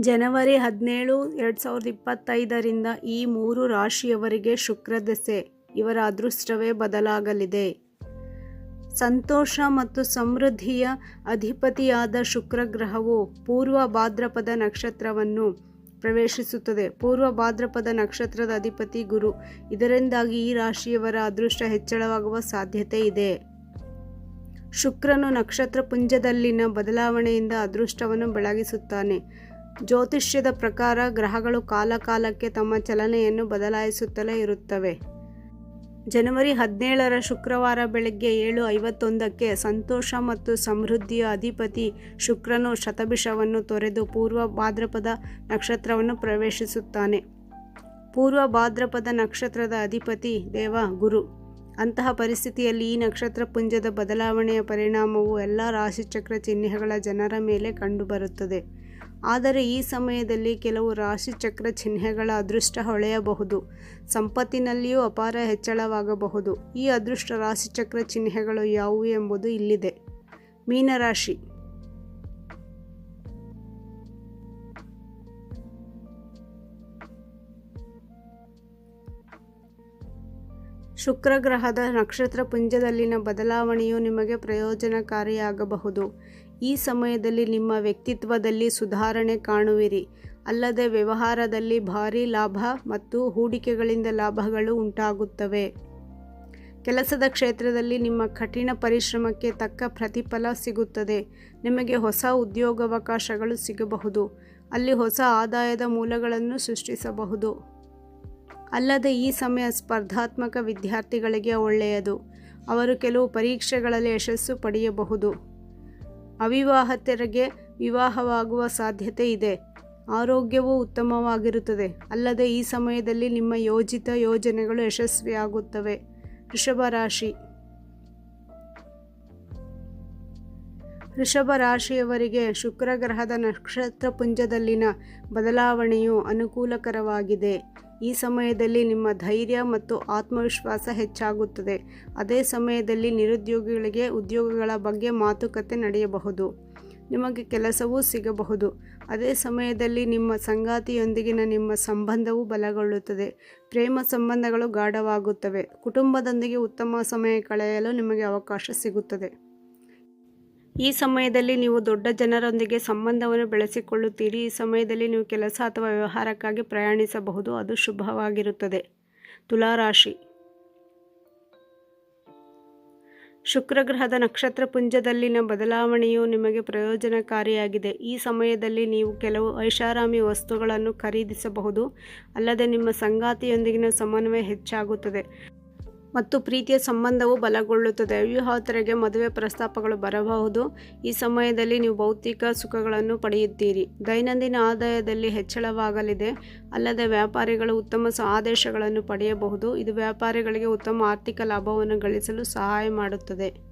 ಜನವರಿ ಹದಿನೇಳು, ಎರಡು ಸಾವಿರದ ಇಪ್ಪತ್ತೈದರಿಂದ ಈ ಮೂರು ರಾಶಿಯವರಿಗೆ ಶುಕ್ರದೆಸೆ ಇವರ ಅದೃಷ್ಟವೇ ಬದಲಾಗಲಿದೆ. ಸಂತೋಷ ಮತ್ತು ಸಮೃದ್ಧಿಯ ಅಧಿಪತಿಯಾದ ಶುಕ್ರಗ್ರಹವು ಪೂರ್ವ ಭಾದ್ರಪದ ನಕ್ಷತ್ರವನ್ನು ಪ್ರವೇಶಿಸುತ್ತದೆ. ಪೂರ್ವ ಭಾದ್ರಪದ ನಕ್ಷತ್ರದ ಅಧಿಪತಿ ಗುರು. ಇದರಿಂದಾಗಿ ಈ ರಾಶಿಯವರ ಅದೃಷ್ಟ ಹೆಚ್ಚಳವಾಗುವ ಸಾಧ್ಯತೆ ಇದೆ. ಶುಕ್ರನು ನಕ್ಷತ್ರ ಪುಂಜದಲ್ಲಿನ ಬದಲಾವಣೆಯಿಂದ ಅದೃಷ್ಟವನ್ನು ಬೆಳಗಿಸುತ್ತಾನೆ. ಜ್ಯೋತಿಷ್ಯದ ಪ್ರಕಾರ ಗ್ರಹಗಳು ಕಾಲಕಾಲಕ್ಕೆ ತಮ್ಮ ಚಲನೆಯನ್ನು ಬದಲಾಯಿಸುತ್ತಲೇ ಇರುತ್ತವೆ. ಜನವರಿ ಹದಿನೇಳರ ಶುಕ್ರವಾರ ಬೆಳಗ್ಗೆ ಏಳು ಐವತ್ತೊಂದಕ್ಕೆ ಸಂತೋಷ ಮತ್ತು ಸಮೃದ್ಧಿಯ ಅಧಿಪತಿ ಶುಕ್ರನು ಶತಭಿಷವನ್ನು ತೊರೆದು ಪೂರ್ವ ಭಾದ್ರಪದ ನಕ್ಷತ್ರವನ್ನು ಪ್ರವೇಶಿಸುತ್ತಾನೆ. ಪೂರ್ವ ಭಾದ್ರಪದ ನಕ್ಷತ್ರದ ಅಧಿಪತಿ ದೇವ ಗುರು. ಅಂತಹ ಪರಿಸ್ಥಿತಿಯಲ್ಲಿ ಈ ನಕ್ಷತ್ರ ಪುಂಜದ ಬದಲಾವಣೆಯ ಪರಿಣಾಮವು ಎಲ್ಲ ರಾಶಿಚಕ್ರ ಚಿಹ್ನೆಗಳ ಜನರ ಮೇಲೆ ಕಂಡುಬರುತ್ತದೆ. ಆದರೆ ಈ ಸಮಯದಲ್ಲಿ ಕೆಲವು ರಾಶಿಚಕ್ರ ಚಿಹ್ನೆಗಳ ಅದೃಷ್ಟ ಹೊಳೆಯಬಹುದು. ಸಂಪತ್ತಿನಲ್ಲಿಯೂ ಅಪಾರ ಹೆಚ್ಚಳವಾಗಬಹುದು. ಈ ಅದೃಷ್ಟ ರಾಶಿಚಕ್ರ ಚಿಹ್ನೆಗಳು ಯಾವುವು ಎಂಬುದು ಇಲ್ಲಿದೆ. ಮೀನರಾಶಿ. ಶುಕ್ರ ಗ್ರಹದ ನಕ್ಷತ್ರ ಪುಂಜದಲ್ಲಿನ ಬದಲಾವಣೆಯು ನಿಮಗೆ ಪ್ರಯೋಜನಕಾರಿಯಾಗಬಹುದು. ಈ ಸಮಯದಲ್ಲಿ ನಿಮ್ಮ ವ್ಯಕ್ತಿತ್ವದಲ್ಲಿ ಸುಧಾರಣೆ ಕಾಣುವಿರಿ. ಅಲ್ಲದೆ ವ್ಯವಹಾರದಲ್ಲಿ ಭಾರೀ ಲಾಭ ಮತ್ತು ಹೂಡಿಕೆಗಳಿಂದ ಲಾಭಗಳು ಉಂಟಾಗುತ್ತವೆ. ಕೆಲಸದ ಕ್ಷೇತ್ರದಲ್ಲಿ ನಿಮ್ಮ ಕಠಿಣ ಪರಿಶ್ರಮಕ್ಕೆ ತಕ್ಕ ಪ್ರತಿಫಲ ಸಿಗುತ್ತದೆ. ನಿಮಗೆ ಹೊಸ ಉದ್ಯೋಗಾವಕಾಶಗಳು ಸಿಗಬಹುದು. ಅಲ್ಲಿ ಹೊಸ ಆದಾಯದ ಮೂಲಗಳನ್ನು ಸೃಷ್ಟಿಸಬಹುದು. ಅಲ್ಲದೆ ಈ ಸಮಯ ಸ್ಪರ್ಧಾತ್ಮಕ ವಿದ್ಯಾರ್ಥಿಗಳಿಗೆ ಒಳ್ಳೆಯದು. ಅವರು ಕೆಲವು ಪರೀಕ್ಷೆಗಳಲ್ಲಿ ಯಶಸ್ಸು ಪಡೆಯಬಹುದು. ಅವಿವಾಹತೆರಿಗೆ ವಿವಾಹವಾಗುವ ಸಾಧ್ಯತೆ ಇದೆ. ಆರೋಗ್ಯವು ಉತ್ತಮವಾಗಿರುತ್ತದೆ. ಅಲ್ಲದೆ ಈ ಸಮಯದಲ್ಲಿ ನಿಮ್ಮ ಯೋಜಿತ ಯೋಜನೆಗಳು ಯಶಸ್ವಿಯಾಗುತ್ತವೆ. ವೃಷಭ ರಾಶಿ. ವೃಷಭ ರಾಶಿಯವರಿಗೆ ಶುಕ್ರ ಗ್ರಹದ ನಕ್ಷತ್ರ ಪುಂಜದಲ್ಲಿನ ಬದಲಾವಣೆಯು ಅನುಕೂಲಕರವಾಗಿದೆ. ಈ ಸಮಯದಲ್ಲಿ ನಿಮ್ಮ ಧೈರ್ಯ ಮತ್ತು ಆತ್ಮವಿಶ್ವಾಸ ಹೆಚ್ಚಾಗುತ್ತದೆ. ಅದೇ ಸಮಯದಲ್ಲಿ ನಿರುದ್ಯೋಗಿಗಳಿಗೆ ಉದ್ಯೋಗಗಳ ಬಗ್ಗೆ ಮಾತುಕತೆ ನಡೆಯಬಹುದು. ನಿಮಗೆ ಕೆಲಸವೂ ಸಿಗಬಹುದು. ಅದೇ ಸಮಯದಲ್ಲಿ ನಿಮ್ಮ ಸಂಗಾತಿಯೊಂದಿಗಿನ ನಿಮ್ಮ ಸಂಬಂಧವು ಬಲಗೊಳ್ಳುತ್ತದೆ. ಪ್ರೇಮ ಸಂಬಂಧಗಳು ಗಾಢವಾಗುತ್ತವೆ. ಕುಟುಂಬದೊಂದಿಗೆ ಉತ್ತಮ ಸಮಯ ಕಳೆಯಲು ನಿಮಗೆ ಅವಕಾಶ ಸಿಗುತ್ತದೆ. ಈ ಸಮಯದಲ್ಲಿ ನೀವು ದೊಡ್ಡ ಜನರೊಂದಿಗೆ ಸಂಬಂಧವನ್ನು ಬೆಳೆಸಿಕೊಳ್ಳುತ್ತೀರಿ. ಈ ಸಮಯದಲ್ಲಿ ನೀವು ಕೆಲಸ ಅಥವಾ ವ್ಯವಹಾರಕ್ಕಾಗಿ ಪ್ರಯಾಣಿಸಬಹುದು. ಅದು ಶುಭವಾಗಿರುತ್ತದೆ. ತುಲಾರಾಶಿ. ಶುಕ್ರಗ್ರಹದ ನಕ್ಷತ್ರ ಪುಂಜದಲ್ಲಿನ ಬದಲಾವಣೆಯು ನಿಮಗೆ ಪ್ರಯೋಜನಕಾರಿಯಾಗಿದೆ. ಈ ಸಮಯದಲ್ಲಿ ನೀವು ಕೆಲವು ಐಷಾರಾಮಿ ವಸ್ತುಗಳನ್ನು ಖರೀದಿಸಬಹುದು. ಅಲ್ಲದೆ ನಿಮ್ಮ ಸಂಗಾತಿಯೊಂದಿಗಿನ ಸಮನ್ವಯ ಹೆಚ್ಚಾಗುತ್ತದೆ. ಮತ್ತು ಪ್ರೀತಿಯ ಸಂಬಂಧವು ಬಲಗೊಳ್ಳುತ್ತದೆ. ವಿವಾಹತರಿಗೆ ಮದುವೆ ಪ್ರಸ್ತಾಪಗಳು ಬರಬಹುದು. ಈ ಸಮಯದಲ್ಲಿ ನೀವು ಭೌತಿಕ ಸುಖಗಳನ್ನು ಪಡೆಯುತ್ತೀರಿ. ದೈನಂದಿನ ಆದಾಯದಲ್ಲಿ ಹೆಚ್ಚಳವಾಗಲಿದೆ. ಅಲ್ಲದೆ ವ್ಯಾಪಾರಿಗಳು ಉತ್ತಮ ಆದೇಶಗಳನ್ನು ಪಡೆಯಬಹುದು. ಇದು ವ್ಯಾಪಾರಿಗಳಿಗೆ ಉತ್ತಮ ಆರ್ಥಿಕ ಲಾಭವನ್ನು ಗಳಿಸಲು ಸಹಾಯ ಮಾಡುತ್ತದೆ.